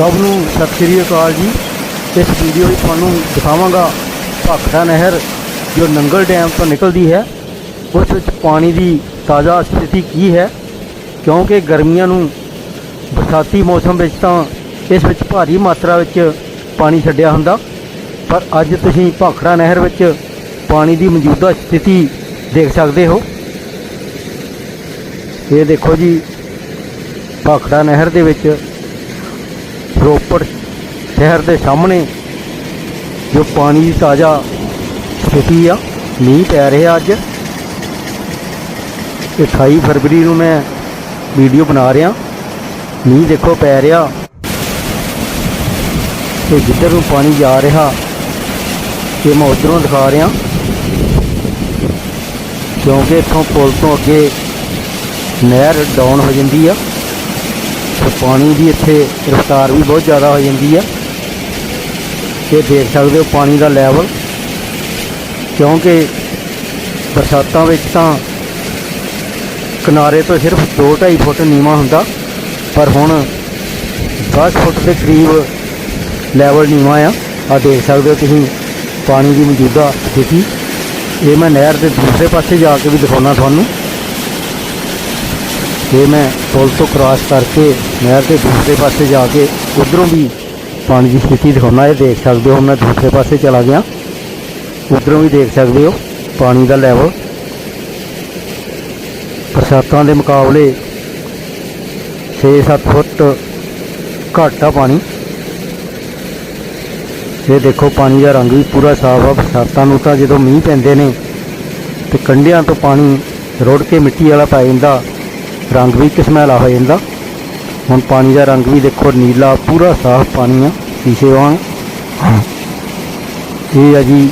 ਸਭ ਨੂੰ ਸਤਿ ਸ੍ਰੀ ਅਕਾਲ ਜੀ। ਇਸ ਵੀਡੀਓ ਵਿੱਚ ਤੁਹਾਨੂੰ ਦਿਖਾਵਾਂਗਾ ਭਾਖੜਾ ਨਹਿਰ, ਜੋ ਨੰਗਲ ਡੈਮ ਤੋਂ ਨਿਕਲਦੀ ਹੈ। ਉਸ ਵਿੱਚ ਪਾਣੀ ਦੀ ਤਾਜ਼ਾ ਸਥਿਤੀ ਕੀ ਹੈ? ਕਿਉਂਕਿ ਗਰਮੀਆਂ ਨੂੰ ਬਰਸਾਤੀ ਮੌਸਮ ਵਿੱਚ ਤਾਂ ਇਸ ਵਿੱਚ ਭਾਰੀ ਮਾਤਰਾ ਵਿੱਚ ਪਾਣੀ ਛੱਡਿਆ ਹੁੰਦਾ। ਪਰ ਅੱਜ ਤੁਸੀਂ ਭਾਖੜਾ ਨਹਿਰ ਵਿੱਚ ਪਾਣੀ ਦੀ ਮੌਜੂਦਾ ਸਥਿਤੀ ਦੇਖ ਸਕਦੇ ਹੋ। ਇਹ ਦੇਖੋ ਜੀ, ਭਾਖੜਾ ਨਹਿਰ ਦੇ ਵਿੱਚ ਰੋਪੜ ਸ਼ਹਿਰ ਦੇ ਸਾਹਮਣੇ ਜੋ ਪਾਣੀ ਦੀ ਤਾਜ਼ਾ ਸਥਿਤੀ ਆ, ਮੀਂਹ ਪੈ ਰਿਹਾ ਅੱਜ। 28 ਫਰਵਰੀ ਨੂੰ ਮੈਂ ਵੀਡੀਓ ਬਣਾ ਰਿਹਾ। ਮੀਂਹ ਦੇਖੋ ਪੈ ਰਿਹਾ। ਤੇ ਜਿੱਧਰ ਨੂੰ ਪਾਣੀ ਜਾ ਰਿਹਾ ਤੇ ਮੈਂ ਉਧਰੋਂ ਦਿਖਾ ਰਿਹਾ। ਕਿਉਂਕਿ ਇੱਥੋਂ ਪੁਲ ਤੋਂ ਅੱਗੇ ਨਹਿਰ ਡਾਊਨ ਹੋ ਜਾਂਦੀ ਆ। ਤੇ ਪਾਣੀ ਦੀ ਇੱਥੇ ਰਫ਼ਤਾਰ ਵੀ ਬਹੁਤ ਜ਼ਿਆਦਾ ਹੋ ਜਾਂਦੀ ਆ ਇਹ ਦੇਖ ਸਕਦੇ ਹੋ ਪਾਣੀ ਦਾ ਲੈਵਲ ਕਿਉਂਕਿ ਬਰਸਾਤਾਂ ਵਿੱਚ ਤਾਂ ਕਿਨਾਰੇ ਤੋਂ ਸਿਰਫ 2.5 ਫੁੱਟ ਨੀਵਾਂ ਹੁੰਦਾ। ਪਰ ਹੁਣ 10 ਫੁੱਟ ਦੇ ਕਰੀਬ ਲੈਵਲ ਨੀਵਾਂ ਆ। ਆ ਦੇਖ ਸਕਦੇ ਹੋ ਤੁਸੀਂ ਪਾਣੀ ਦੀ ਮੌਜੂਦਾ ਸਥਿਤੀ। ਇਹ ਮੈਂ ਨਹਿਰ ਦੇ ਦੂਸਰੇ ਪਾਸੇ ਜਾ ਕੇ ਵੀ ਦਿਖਾਉਣਾ ਤੁਹਾਨੂੰ। ਇਹ ਮੈਂ ਪੁਲ ਤੋਂ ਕ੍ਰਾਸ ਕਰਕੇ ਨਹਿਰ ਦੇ ਦੂਸਰੇ ਪਾਸੇ ਜਾ ਕੇ ਉਧਰੋਂ ਵੀ ਪਾਣੀ ਦੀ ਸਥਿਤੀ ਦਿਖਾਉਣਾ ਇਹ ਦੇਖ ਸਕਦੇ ਹੋ। ਮੈਂ ਦੂਸਰੇ ਪਾਸੇ ਚਲਾ ਗਿਆ। ਉਧਰੋਂ ਵੀ ਦੇਖ ਸਕਦੇ ਹੋ ਪਾਣੀ ਦਾ ਲੈਵਲ ਬਰਸਾਤਾਂ ਦੇ ਮੁਕਾਬਲੇ 6-7 ਫੁੱਟ ਘੱਟ ਆ ਪਾਣੀ। ਇਹ ਦੇਖੋ ਪਾਣੀ ਦਾ ਰੰਗ ਵੀ ਪੂਰਾ ਸਾਫ਼ ਆ। ਬਰਸਾਤਾਂ ਨੂੰ ਤਾਂ ਜਦੋਂ ਮੀਂਹ ਪੈਂਦੇ ਨੇ ਤੇ ਕੰਢਿਆਂ ਤੋਂ ਪਾਣੀ ਰੁੜ ਕੇ ਮਿੱਟੀ ਵਾਲਾ ਪੈ ਜਾਂਦਾ ਰੰਗ ਵੀ ਕਿਸਮੈਲਾ ਹੋ ਜਾਂਦਾ। ਹੁਣ ਪਾਣੀ ਦਾ ਰੰਗ ਵੀ ਦੇਖੋ, ਨੀਲਾ, ਪੂਰਾ ਸਾਫ਼ ਪਾਣੀ ਆ, ਸ਼ੀਸ਼ੇ ਵਾਂਗ। ਇਹ ਆ ਜੀ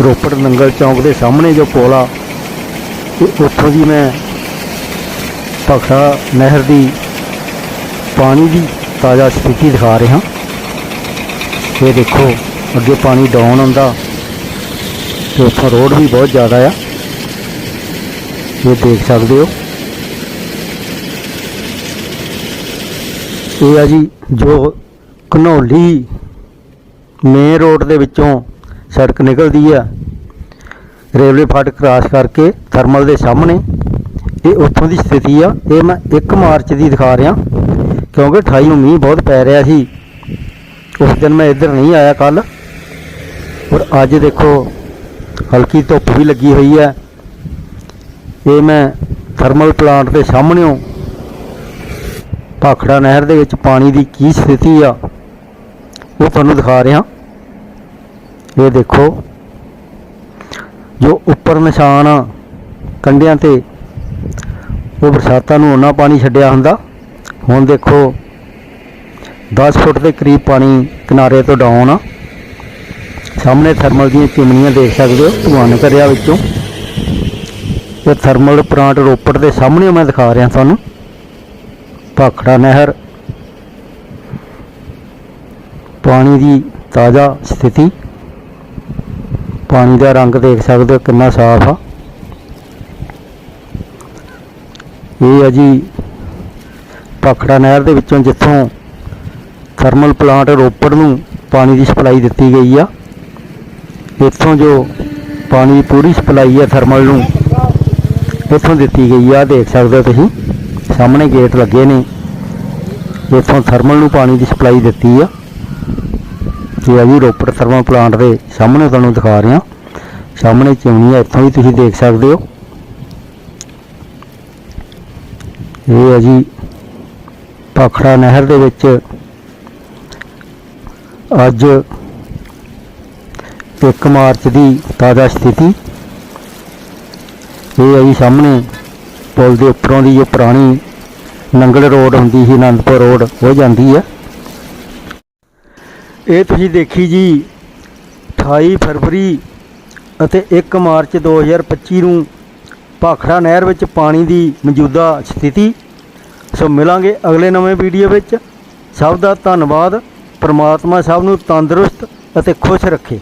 ਰੋਪੜ ਨੰਗਲ ਚੌਂਕ ਦੇ ਸਾਹਮਣੇ ਜੋ ਪੁਲ ਆ। ਇਹ ਉੱਥੋਂ ਦੀ ਮੈਂ ਭਖੜਾ ਨਹਿਰ ਦੀ ਪਾਣੀ ਦੀ ਤਾਜ਼ਾ ਸਥਿਤੀ ਦਿਖਾ ਰਿਹਾ। ਇਹ ਦੇਖੋ, ਅੱਗੇ ਪਾਣੀ ਡਾਊਨ ਹੁੰਦਾ, ਤੇ ਉੱਥੋਂ ਰੋਡ ਵੀ ਬਹੁਤ ਜ਼ਿਆਦਾ ਆ। ਇਹ ਦੇਖ ਸਕਦੇ ਹੋ। ਇਹ ਆ ਜੀ ਜੋ ਘਨੌਲੀ ਮੇਨ ਰੋਡ ਦੇ ਵਿੱਚੋਂ ਸੜਕ ਨਿਕਲਦੀ ਆ। ਰੇਲਵੇ ਫਾਟਕ ਕ੍ਰਾਸ ਕਰਕੇ ਥਰਮਲ ਦੇ ਸਾਹਮਣੇ। ਇਹ ਉੱਥੋਂ ਦੀ ਸਥਿਤੀ ਆ। ਇਹ ਮੈਂ 1 ਮਾਰਚ ਦੀ ਦਿਖਾ ਰਿਹਾ, ਕਿਉਂਕਿ 28 ਨੂੰ ਮੀਂਹ ਬਹੁਤ ਪੈ ਰਿਹਾ ਸੀ। ਉਸ ਦਿਨ ਮੈਂ ਇੱਧਰ ਨਹੀਂ ਆਇਆ ਕੱਲ ਔਰ ਅੱਜ ਦੇਖੋ, ਹਲਕੀ ਧੁੱਪ ਵੀ ਲੱਗੀ ਹੋਈ ਹੈ ਇਹ ਮੈਂ ਥਰਮਲ ਪਲਾਂਟ ਦੇ ਸਾਹਮਣੇੋਂ ਭਾਖੜਾ ਨਹਿਰ ਦੇ ਵਿੱਚ ਪਾਣੀ ਦੀ ਕੀ ਸਥਿਤੀ ਆ, ਉਹ ਤੁਹਾਨੂੰ ਦਿਖਾ ਰਿਹਾ। ਇਹ ਦੇਖੋ, ਜੋ ਉੱਪਰ ਨਿਸ਼ਾਨ ਆ, ਕੰਢਿਆਂ ਤੇ, ਉਹ ਬਰਸਾਤਾਂ ਨੂੰ ਉਹਨਾਂ ਪਾਣੀ ਛੱਡਿਆ ਹੁੰਦਾ। ਹੁਣ ਦੇਖੋ 10 ਫੁੱਟ ਦੇ ਕਰੀਬ ਪਾਣੀ ਕਿਨਾਰੇ ਤੋਂ ਡਾਊਨ ਆ। ਸਾਹਮਣੇ ਥਰਮਲ ਦੀਆਂ ਚਿਮਨੀਆਂ ਦੇਖ ਸਕਦੇ ਹੋ ਧੂਆਂ ਨਿਕਲ ਰਿਹਾ ਵਿੱਚੋਂ। ਇਹ ਥਰਮਲ ਪਲਾਂਟ ਰੋਪੜ ਦੇ ਸਾਹਮਣੇ ਮੈਂ ਦਿਖਾ ਰਿਹਾ ਤੁਹਾਨੂੰ। ਭਾਖੜਾ ਨਹਿਰ, ਪਾਣੀ ਦੀ ਤਾਜ਼ਾ ਸਥਿਤੀ। ਪਾਣੀ ਦਾ ਰੰਗ ਦੇਖ ਸਕਦੇ ਹੋ ਕਿੰਨਾ ਸਾਫ਼ ਆ। ਇਹ ਆ ਜੀ ਭਾਖੜਾ ਨਹਿਰ ਦੇ ਵਿੱਚੋਂ ਜਿੱਥੋਂ ਥਰਮਲ ਪਲਾਂਟ ਰੋਪੜ ਨੂੰ ਪਾਣੀ ਦੀ ਸਪਲਾਈ ਦਿੱਤੀ ਗਈ ਆ। ਇੱਥੋਂ ਜੋ ਪਾਣੀ ਦੀ ਪੂਰੀ ਸਪਲਾਈ ਆ ਥਰਮਲ ਨੂੰ, ਇੱਥੋਂ ਦਿੱਤੀ ਗਈ ਆ, ਦੇਖ ਸਕਦੇ ਹੋ ਤੁਸੀਂ। ਸਾਹਮਣੇ ਗੇਟ ਲੱਗੇ ਨੇ। ਇੱਥੋਂ ਥਰਮਲ ਨੂੰ ਪਾਣੀ ਦੀ ਸਪਲਾਈ ਦਿੱਤੀ ਆ। ਤੇ ਆ ਜੀ ਰੋਪੜ ਥਰਮਲ ਪਲਾਂਟ ਦੇ ਸਾਹਮਣੇ ਤੁਹਾਨੂੰ ਦਿਖਾ ਰਿਹਾ। ਸਾਹਮਣੇ ਚਿਮਨੀ ਆ ਇੱਥੋਂ ਵੀ ਤੁਸੀਂ ਦੇਖ ਸਕਦੇ ਹੋ। ਇਹ ਹੈ ਜੀ ਭਾਖੜਾ ਨਹਿਰ ਦੇ ਵਿੱਚ ਅੱਜ 1 ਮਾਰਚ ਦੀ ਤਾਜ਼ਾ ਸਥਿਤੀ। ਇਹ ਹੈ ਜੀ ਸਾਹਮਣੇ ਪੁਲ ਦੇ ਉੱਪਰੋਂ ਦੀ ਜੋ ਪੁਰਾਣੀ ਨੰਗਲ ਰੋਡ ਹੁੰਦੀ ਸੀ, ਅਨੰਦਪੁਰ ਰੋਡ, ਉਹ ਜਾਂਦੀ ਹੈ ਇਹ ਤੁਸੀਂ ਦੇਖੀ ਜੀ 28 ਫਰਵਰੀ ਅਤੇ 1 ਮਾਰਚ 2025 ਨੂੰ ਭਾਖੜਾ ਨਹਿਰ ਵਿੱਚ ਪਾਣੀ ਦੀ ਮੌਜੂਦਾ ਸਥਿਤੀ। ਸੋ ਮਿਲਾਂਗੇ ਅਗਲੇ ਨਵੇਂ ਵੀਡੀਓ ਵਿੱਚ। ਸਭ ਦਾ ਧੰਨਵਾਦ। ਪ੍ਰਮਾਤਮਾ ਸਭ ਨੂੰ ਤੰਦਰੁਸਤ ਅਤੇ ਖੁਸ਼ ਰੱਖੇ।